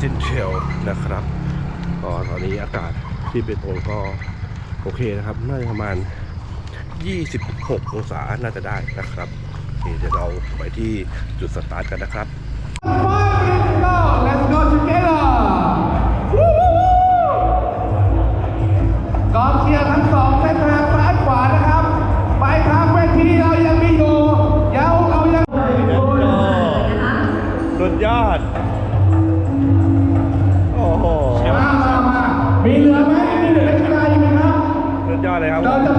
ซินเทลนะครับก็ตอนนี้อากาศที่เป็นองก็โอเคนะครับน่าจะประมาณ 26 องศาน่าจะได้นะครับเดี๋ยวเราไปที่จุดสตาร์ทกันนะครับ เลยครับ เราจะ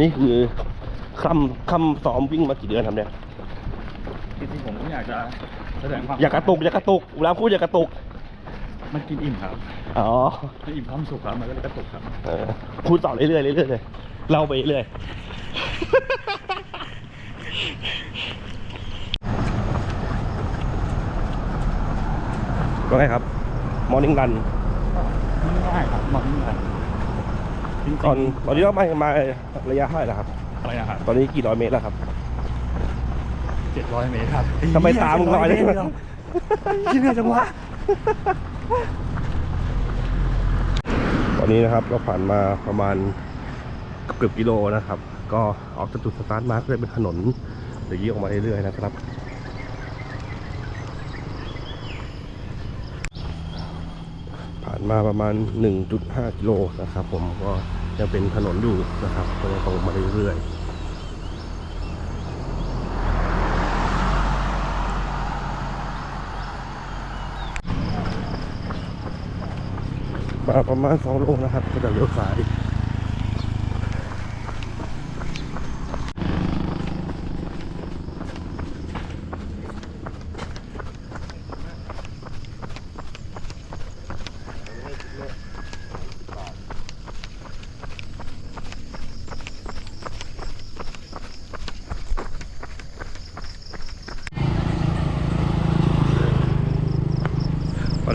นี่คือคำคำซ้อมวิ่งมากี่เดือนครับเนี่ยจริงๆผมอยากจะแสดงความอย่ากระตุกอย่ากระตุกเวลาพูดอย่ากระตุก มันกินอิ่มครับอ๋อมันอิ่มความสุขครับมันก็เลยกระตุกครับเออพูดต่อเรื่อยๆเรื่อยๆเลยเล่าไปเรื่อยก็ไงครับมอร์นิ่งรันง่ายครับมันง่ายจริง ๆก่อนตอนนี้เรามามาระยะเท่าไหร่แล้วครับ อะไรนะครับตอนนี้กี่ร้อยเมตรแล้วครับ เจ็ดร้อยเมตรครับทำไมตามมึงลอยได้เมตรเหรอยังไงจังวะตอนนี้นะครับเราผ่านมาประมาณเกือบกิโลนะครับ ก็ออกจากจุดสตาร์ทมาร์กเลยเป็นถนนเดี๋ยวยี่ออกมาเรื่อยๆนะครับ ผ่านมาประมาณ 1.5 กิโลนะครับ ผมก็ ยังเป็นถนนอยู่นะครับก็ยังตรงมาเรื่อยๆมาประมาณ 2 โลนะครับ ก็จะเลี้ยวซ้าย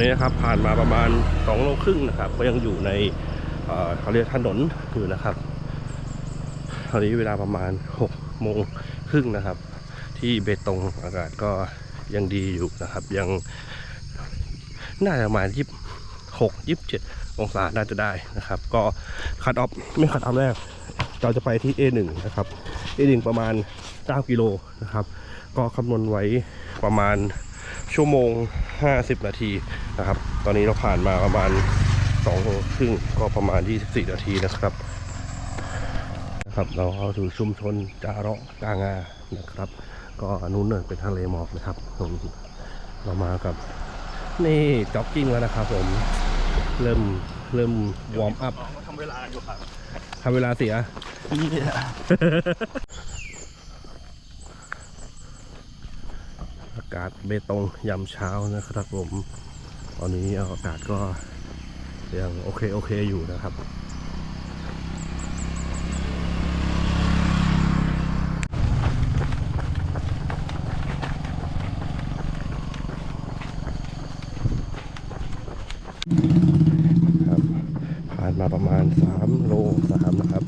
นี้นะครับผ่านมาประมาณ2โลครึ่งนะครับ ก็ยังอยู่ในเอ่อเขาเรียกถนนอยู่นะครับตอนนี้เวลาประมาณ6โมงครึ่งนะครับ ที่เบตงอากาศก็ยังดีอยู่นะครับ ยังน่าจะประมาณยี่หกยี่สิบเจ็ดองศาน่าจะได้นะครับ ก็คัดออฟไม่คัดออฟแรก เราจะไปที่ A1 นะครับ A1 ประมาณ 9 กิโลนะครับ ก็คำนวณไว้ประมาณ ชั่วโมง 50 นาทีนะครับ ตอนนี้เราผ่านมาประมาณ2โลครึ่งก็ประมาณ 24 นาทีนะครับนะครับ เราเข้าสู่ชุมชนจาระกางานะครับ ก็นู้นเนินเป็นทะเลหมอกนะครับตรงเรามากับ นี่จ็อกกิ้งแล้วนะครับ ผมเริ่มเริ่มวอร์มอัพทำเวลาอยู่ครับทำเวลาเสีย นี่ อากาศเบตงยามเช้านะครับผม ตอนนี้อากาศก็ยังโอเคโอเคอยู่นะครับครับผ่านมาประมาณ 3 โล3นะครับ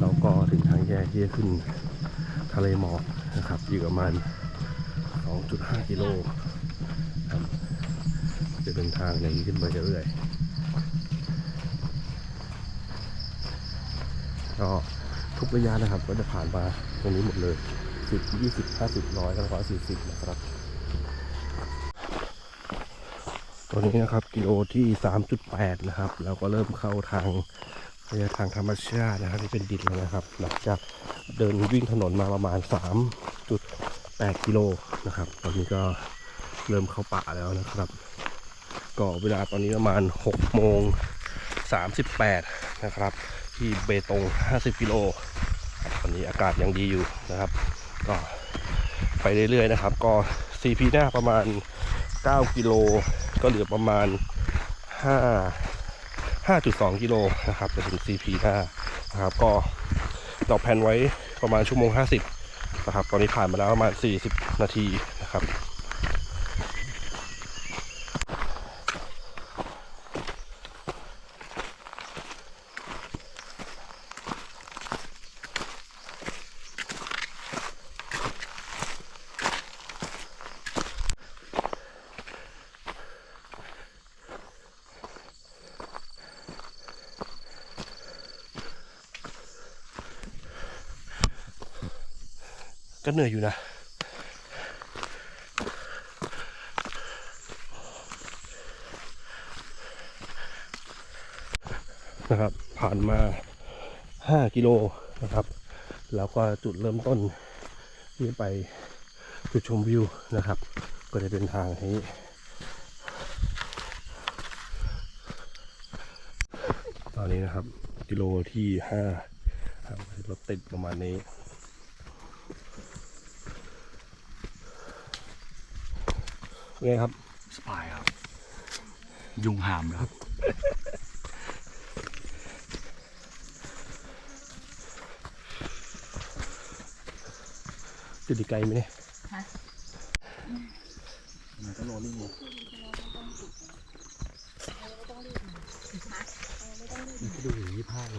เราก็ถึงทางแยกที่จะขึ้นทะเลหมอกนะครับ อีกประมาณ 2.5 กิโลครับจะเป็นทางอย่างนี้ขึ้นไปเรื่อยก็ทุกระยะนะครับ ก็จะผ่านมาตรงนี้หมดเลย 10 20 50 100แล้วก็40 นะครับตัวนี้นะครับกิโลที่ 3.8 นะครับแล้วก็เริ่มเข้าทางระยะทางธรรมชาตินะครับที่เป็นดินแล้วนะครับ หลังจากเดินวิ่งถนนมาประมาณ 3 8กิโลนะครับ ตอนนี้ก็เริ่มเข้าป่าแล้วนะครับ ก็เวลาตอนนี้ประมาณ6โมง38 นะครับ ที่เบตง 50 กิโลตอนนี้อากาศยังดีอยู่นะครับ ก็ไปเรื่อยๆนะครับ ก็ CP หน้าประมาณ 9 กิโล ก็เหลือประมาณ 5 5.2 กิโลนะครับจะถึง CP หน้านะครับ ก็เราแพลนไว้ประมาณชั่วโมง 50 นะครับ ตอนนี้ผ่านมาแล้วประมาณ40 นาทีนะครับ นะครับ ผ่านมา 5 กิโลนะครับ แล้วก็จุดเริ่มต้นที่ไปจุดชมวิวนะครับ ก็จะเป็นทางนี้ตอนนี้นะครับ กิโลที่5ครับรถติดประมาณนี้ไงครับ สบายครับ ยุงหามครับ จะดีไกลไหมเนี่ยมันก็โรลลิ่งอยู่มันก็ดูอย่างยี่ห้าโล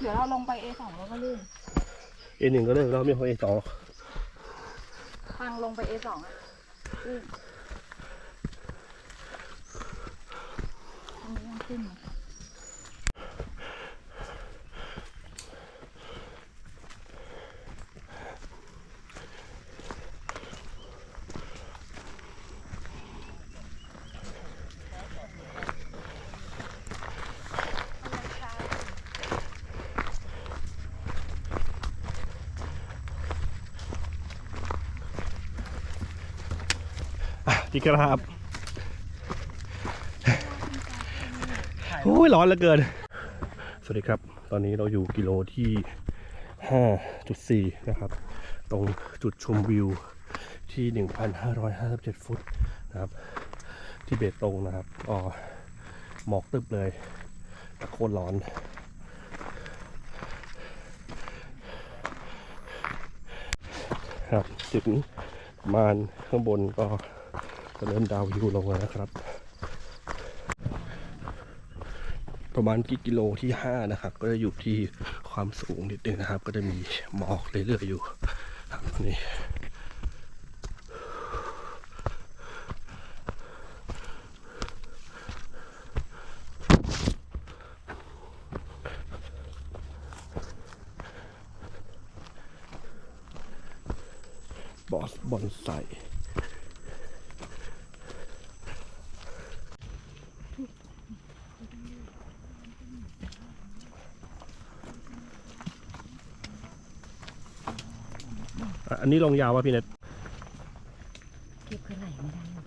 เดี๋ยวเราลงไป A2 แล้วก็ลื่นเอหนึ่งก็เลิกแล้วไม่พอเอสองทางลงไป A2 อะลื่นอันนี้ยังขึ้น กราบโอ้ยร้อนเหลือเกิน สวัสดีครับ ตอนนี้เราอยู่กิโลที่ 5.4 นะครับ ตรงจุดชมวิวที่ 1,557 ฟุตนะครับ ที่เบตงนะครับก็หมอกตึบเลยตะโคตรร้อน ครับถึงประมาณข้างบนก็ ก็เริ่มดาววิวลงแล้วนะครับ ประมาณกี่กิโลที่ 5 นะครับ ก็จะอยู่ที่ความสูงนิดนึงนะครับ ก็จะมีหมอกเรื่อยๆอยู่ครับนี่บอสบอนไซ อันนี้ลงยาวป่ะพี่เน็ต เก็บกระไหลไม่ได้หรอก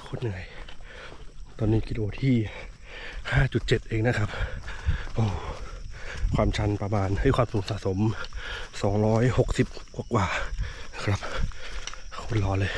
โคตรเหนื่อย ต อนนี้กิโลที่ 5.7 เองนะครับ โอ้ ความชันประมาณให้ความสูงสะสม 260 กว่ากว่าครับคนรร้อนเลย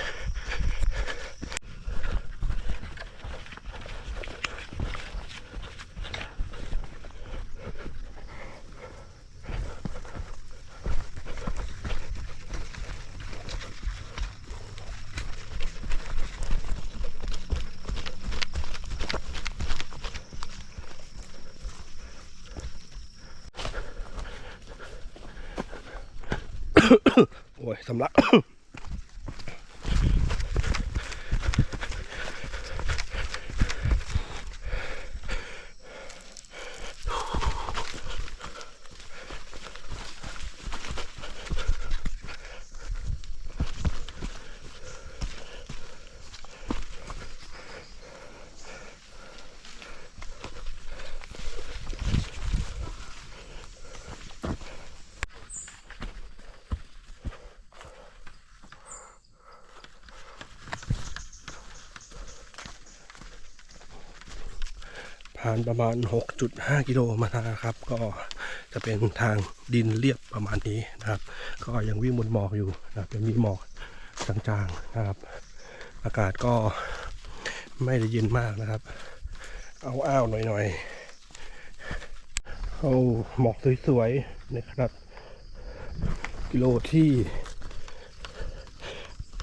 โอ้ยสำลัก ประมาณ 6.5 กิโลมานะครับ ก็จะเป็นทางดินเรียบประมาณนี้นะครับ ก็ยังวิ่งบนหมอกอยู่นะครับยังมีหมอกจางๆนะครับ อากาศก็ไม่ได้เย็นมากนะครับ เอาอ้าวๆหน่อยๆเอาหมอกสวยๆนะครับกิโลที่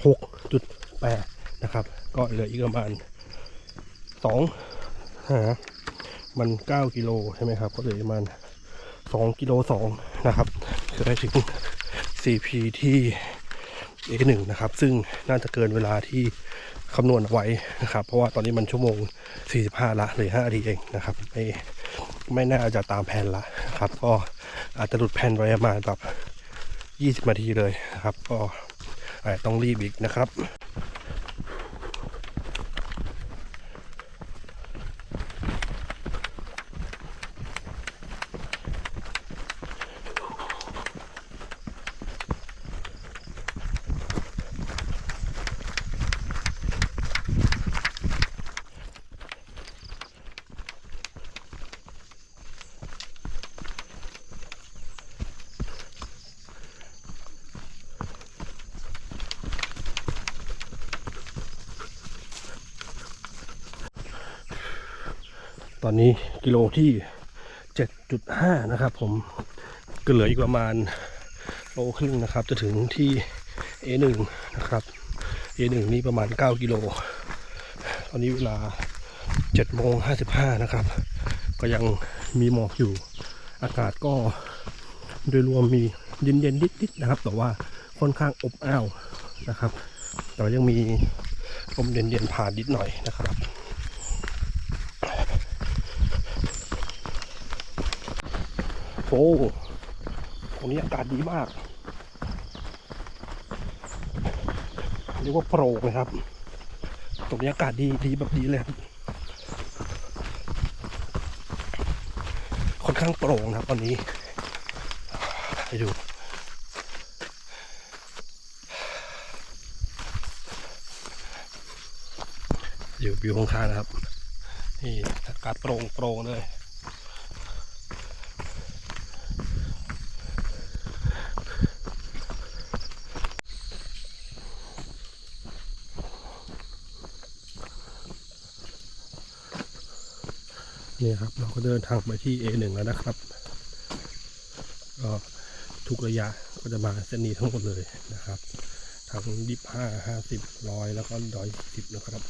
6.8 นะครับ ก็เหลืออีกประมาณ2หา มัน9กิโลใช่ไหมครับ ก็เหลือประมาณ2กิโล2นะครับจะได้ถึง CP ที่ A1 นะครับ ซึ่งน่าจะเกินเวลาที่คำนวณไว้นะครับ เพราะว่าตอนนี้มันชั่วโมง 45 ละเหลือ5นาทีเองนะครับ ไม่ไม่น่าจะตามแผนละครับ ก็อาจจะหลุดแผนไว้ประมาณแบบ 20 นาทีเลยนะครับ ก็ต้องรีบอีกนะครับ กิโลที่ 7.5 นะครับ ผมก็เหลืออีกประมาณโลครึ่งนะครับ จะถึงที่ A1 นะครับ A1 นี่ประมาณ 9 กิโล ตอนนี้เวลา7โมง55 นะครับ ก็ยังมีหมอกอยู่ อากาศก็โดยรวมมีเย็นๆนิดๆนะครับ แต่ว่าค่อนข้างอบอ้าวนะครับ แต่ยังมีลมเย็นๆผ่านนิดหน่อยนะครับ โอ้ ตรงนี้อากาศดีมาก เรียกว่าโปร่งเลยครับ ตรงนี้อากาศดีดีแบบดีเลยครับค่อนข้างโปร่งนะครับตอนนี้ให้ดูอยู่วิวข้างๆนะครับ นี่อากาศโปร่งโปร่งเลย นี่ครับเราก็เดินทางไปที่ A1 แล้วนะครับก็ทุกระยะก็จะมาเส้นนี้ทั้งหมดเลยนะครับ ทั้งยี่ห้าห้าสิบร้อยแล้วก็ร้อยสิบนะครับ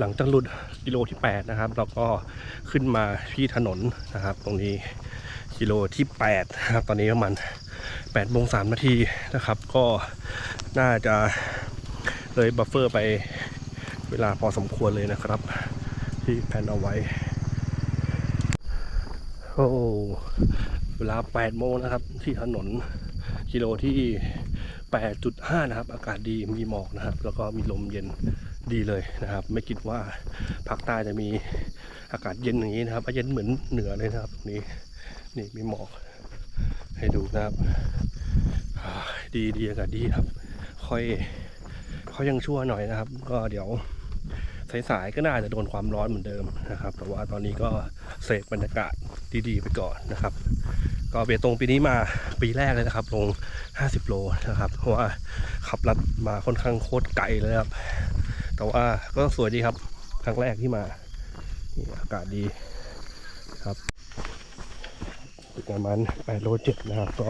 หลังจากหลุดกิโลที่ 8 นะครับ เราก็ขึ้นมาที่ถนนนะครับ ตรงนี้กิโลที่8นะครับตอนนี้ประมาณ8โมง3นาทีนะครับ ก็น่าจะเลยบัฟเฟอร์ไปเวลาพอสมควรเลยนะครับ ที่แผนเอาไว้ โอ้เวลา8โมงนะครับ ที่ถนนกิโลที่ 8.5 นะครับ อากาศดีมีหมอกนะครับ แล้วก็มีลมเย็น ดีเลยนะครับ ไม่คิดว่าภาคใต้จะมีอากาศเย็นอย่างนี้นะครับเย็นเหมือนเหนือเลยนะครับตรงนี้นี่มีหมอกให้ดูนะครับ ดีดีอากาศดีครับ ค่อยค่อยยังชั่วหน่อยนะครับ ก็เดี๋ยวสายๆก็น่าจะโดนความร้อนเหมือนเดิมนะครับ แต่ว่าตอนนี้ก็เสพบรรยากาศดีๆ ไปก่อนนะครับ ก็เบตงปีนี้มาปีแรกเลยนะครับ ลง 50 โลนะครับ เพราะว่าขับลัดมาค่อนข้างโคตรไกลเลยครับ แต่ว่าก็สวยดีครับ ครั้งแรกที่มานี่อากาศดีครับประมาณ8โลเจ็ดนะครับก็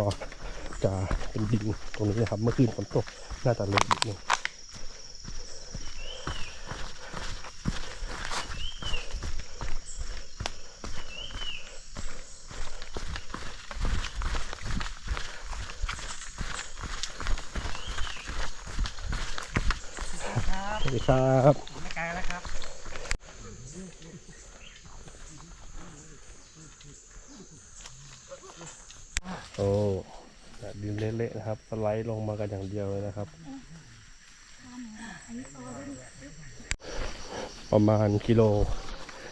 จะเป็นดินตรงนี้นะครับ เมื่อคืนฝนตกน่าจะเลยนิดนึง ครับไม่ไกลแล้วครับโอ้แบบดินเละๆนะครับ สไลด์ลงมากันอย่างเดียวเลยนะครับ ประมาณกิโล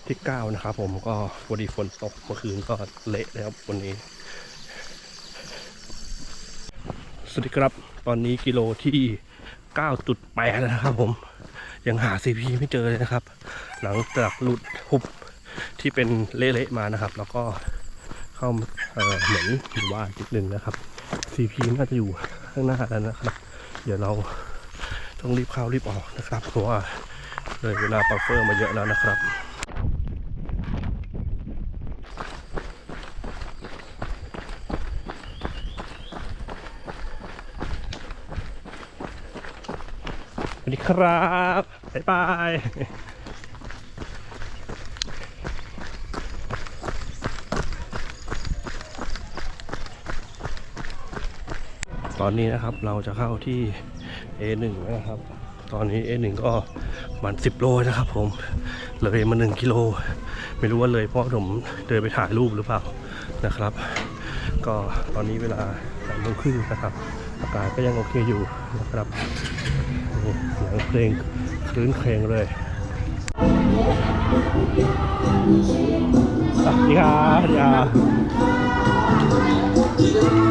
ที่เก้านะครับผมก็พอดีฝนตกเมื่อคืนก็เละเลยครับวันนี้ สวัสดีครับ ตอนนี้กิโลที่ 9.8แล้วนะครับผม ยังหา CP ไม่เจอเลยนะครับ หลังจากหลุดหุบที่เป็นเละๆมานะครับ แล้วก็เข้าเหมือนหมู่บ้านนิดนึงนะครับ CP น่าจะอยู่ข้างหน้าแล้วนะครับ เดี๋ยวเราต้องรีบเข้ารีบออกนะครับ เพราะว่าเลยเวลาปัฟเฟอร์มาเยอะแล้วนะครับ สวัสดี ครับบ๊ายบายตอนนี้นะครับเราจะเข้าที่ A1 นะครับ ตอนนี้ A1 ก็มัน10โลนะครับผม เลยมา1กิโล ไม่รู้ว่าเลยเพราะผมเดินไปถ่ายรูปหรือเปล่านะครับ ก็ตอนนี้เวลาสามโมงครึ่งนะครับ อากาศก็ยังโอเคอยู่นะครับ เสียงเพลงคลื้นเครงเลยสวัสดีครับสวัสดีครับ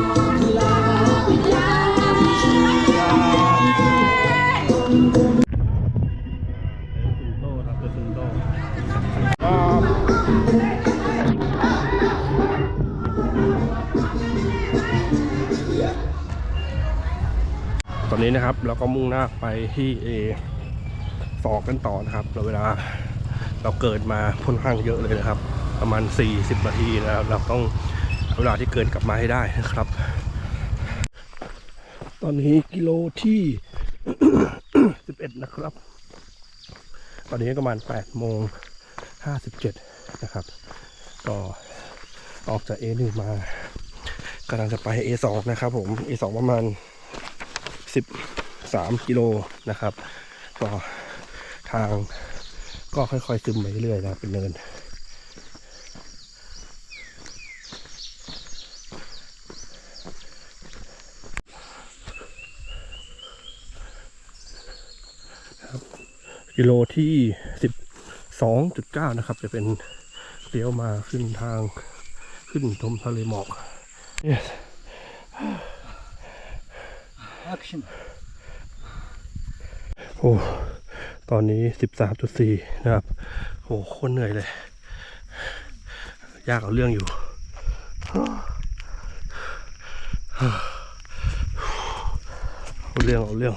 อนนี้นะครับเราก็มุ่งหน้าไปที่ A สองกันต่อนะครับเราเวลาเราเกิดมาค่อนข้างเยอะเลยนะครับ ประมาณ 40นาทีนะครับเราต้องเอาเวลาที่เกินกลับมาให้ได้นะครับ ตอนนี้กิโลที่ 11 นะครับ ตอนนี้ประมาณ8โมง57 นะครับ ก็ออกจาก A1 มากำลังจะไป A2 นะครับผม A2 ประมาณ 13 กิโลนะครับก็ทางก็ค่อยๆซึมไปเรื่อยๆนะเป็นเนินกิโลที่2.9 นะครับ จะเป็นเลี้ยวมาขึ้นทางขึ้นชมทะเลหมอก yes action โอ้ตอนนี้ 13.4 นะครับโอ้โคตรเหนื่อยเลย ยากเอาเรื่องอยู่ เอาเรื่องเอาเรื่อง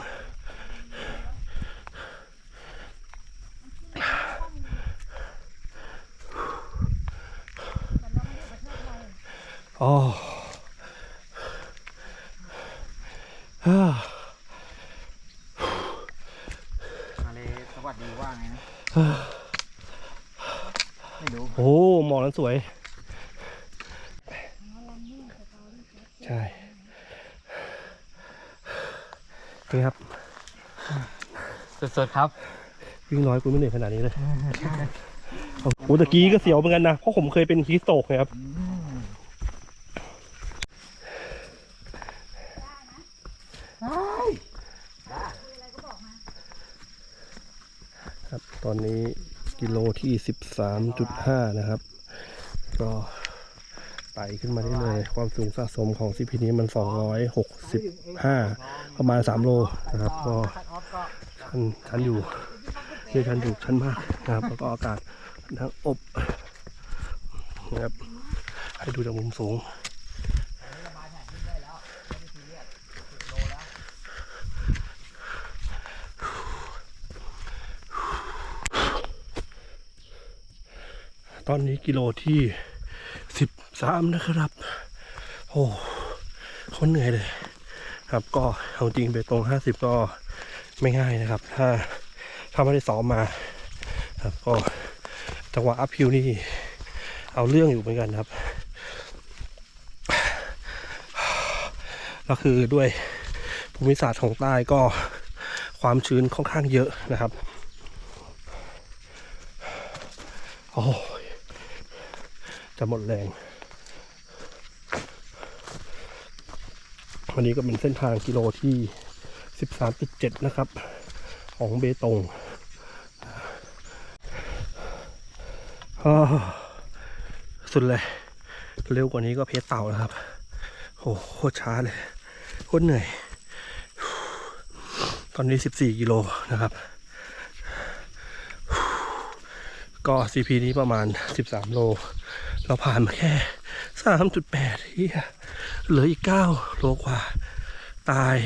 อ๋อฮ่า มาเลยสวัสดีว่าไงนะไม่รู้ โอ้หมอกนั้นสวย ใช่นี่ครับ สดๆครับ วิ่งน้อยกูไม่เหนื่อยขนาดนี้เลยโอ้ตะกี้ก็เสียวเหมือนกันนะ เพราะผมเคยเป็นฮีสโตกไงครับครับ ตอนนี้ กิโลที่ 13.5 นะครับ ก็ไต่ขึ้นมาได้เลย ความสูงสะสมของ CP นี้มัน 265 ประมาณ 3 โลนะครับ ก็ชันชันอยู่เียชันอยู่ชันมากนะครับ แล้วก็อากาศทั้งอบนะครับ ให้ดูจากมุมสูง ตอนนี้กิโลที่สิบสามนะครับ โอ้คนเหนื่อยเลย ครับก็เอาจริงไปตรงห้าสิบก็ไม่ง่ายนะครับ ถ้าถ้าไม่ได้ซ้อมมา ครับก็จังหวะอัพพิวนี่เอาเรื่องอยู่เหมือนกันครับแล้วคือด้วยภูมิศาสตร์ของใต้ก็ความชื้นค่อนข้างเยอะนะครับ โอ้ย จะหมดแรง วันนี้ก็เป็นเส้นทางกิโลที่ 13.7 นะครับ ของเบตงสุดเลย เร็วกว่านี้ก็เพชรเต่าแล้วครับโอ้โคตรช้าเลย โคตรเหนื่อย ตอนนี้ 14 กิโลนะครับ ก็ CP นี้ประมาณ 13 โล เราผ่านมาแค่3.8ที่เหลืออีก9โลกว่า ตาย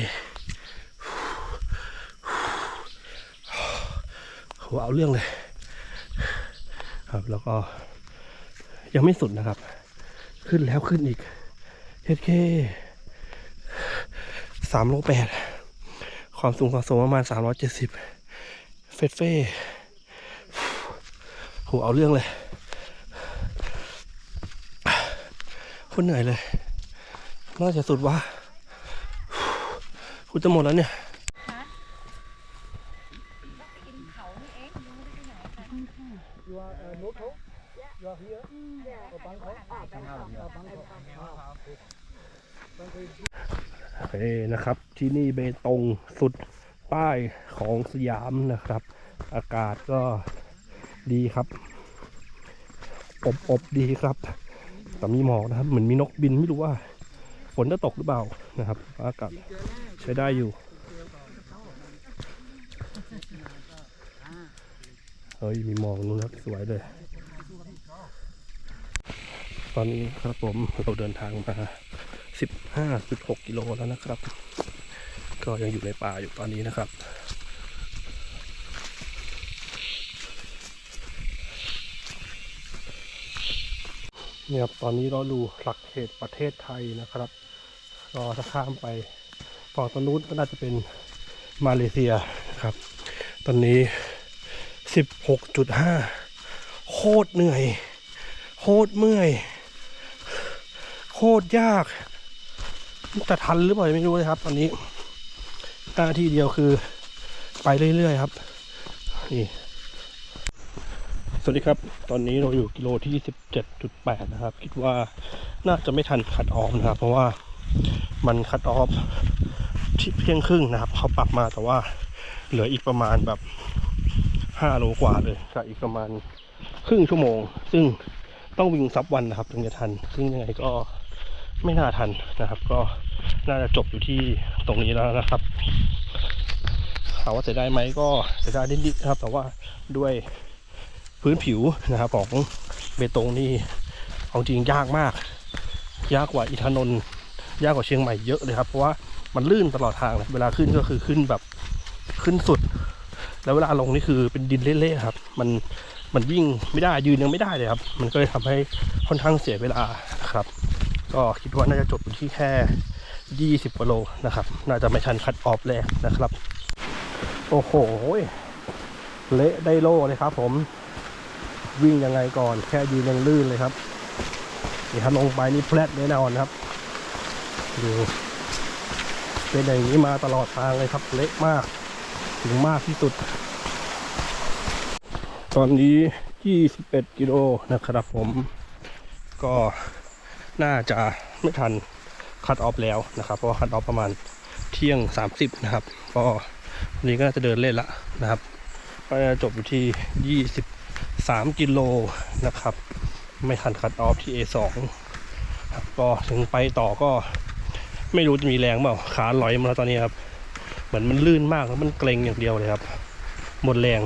โหเอาเรื่องเลย ครับแล้วก็ยังไม่สุดนะครับ ขึ้นแล้วขึ้นอีกเฮ็ดเคสามโลแปดความสูงสะสมประมาณ370เฟสเฟ่โหเอาเรื่องเลย คุณเหนื่อยเลย น่าจะสุดว่าคุณจะหมดแล้วเนี่ยโอเคนะครับ ที่นี่เบตงสุดใต้ของสยามนะครับ อากาศก็ดีครับ อบอบดีครับ แต่มีหมอกนะครับ เหมือนมีนกบินไม่รู้ว่า ฝนจะตกหรือเปล่านะครับ อากาศใช้ได้อยู่เฮ้ยมีหมอกนู้นครับสวยเลย ตอนนี้ครับผมเราเดินทางมา 15.6 กิโลแล้วนะครับ ก็ยังอยู่ในป่าอยู่ตอนนี้นะครับ นี่ยครับตอนนี้เราดูหลักเขตประเทศไทยนะครับก็ถ้าข้ามไปฝั่งตรงนู้นก็น่าจะเป็นมาเลเซียครับ ตอนนี้ 16.5 โคตรเหนื่อย โคตรเมื่อย โคตรยากจะทันหรือเปล่าไม่รู้เลยครับ ตอนนี้หน้าที่เดียวคือไปเรื่อยๆครับนี่ สวัสดีครับ ตอนนี้เราอยู่กิโลที่17.8นะครับ คิดว่าน่าจะไม่ทันคัดออฟนะครับ เพราะว่ามันคัดออฟที่เพียงครึ่งนะครับ เขาปรับมาแต่ว่าเหลืออีกประมาณแบบ5โลกว่าเลยก็อีกประมาณครึ่งชั่วโมง ซึ่งต้องวิ่งซับวันนะครับถึงจะทัน ซึ่งยังไงก็ไม่น่าทันนะครับ ก็น่าจะจบอยู่ที่ตรงนี้แล้วนะครับถามว่าเสียดายไหมก็เสียดายนิดๆครับ แต่ว่าด้วย พื้นผิวนะครับของเบตงนี่เอาจริงยากมาก ยากกว่าอิทนนท์ยากกว่าเชียงใหม่เยอะเลยครับ เพราะว่ามันลื่นตลอดทางเลยเวลาขึ้นก็คือขึ้นแบบขึ้นสุด แล้วเวลาลงนี่คือเป็นดินเละๆครับ มันมันวิ่งไม่ได้ยืนยังไม่ได้เลยครับ มันก็เลยทำให้ค่อนข้างเสียเวลาครับ ก็คิดว่าน่าจะจบอยู่ที่แค่ 20กิโลนะครับ น่าจะไม่ทันคัดออฟแรกนะครับ โอ้โห เละได้โลเลยครับผม วิ่งยังไงก่อน แค่ยืนยังลื่นเลยครับนี่ถ้าลงไปนี่แฟลตแน่นอนครับดูเป็นอย่างนี้มาตลอดทางเลยครับ เละมาก ถึงมากที่สุด ตอนนี้ 21 กิโลนะครับผม ก็น่าจะไม่ทันคัดออฟแล้วนะครับ เพราะว่าคัดออฟประมาณเที่ยง 30 นะครับ ก็วันนี้ก็น่าจะเดินเล่นละนะครับ ก็จะจบอยู่ที่ 3 กิโลนะครับ ไม่ทันคัดออฟที่ A2 ครับก็ถึงไปต่อก็ไม่รู้จะมีแรงเปล่าขาลอยมาแล้วตอนนี้ครับ เหมือนมันลื่นมากแล้วมันเกรงอย่างเดียวเลยครับ หมดแรง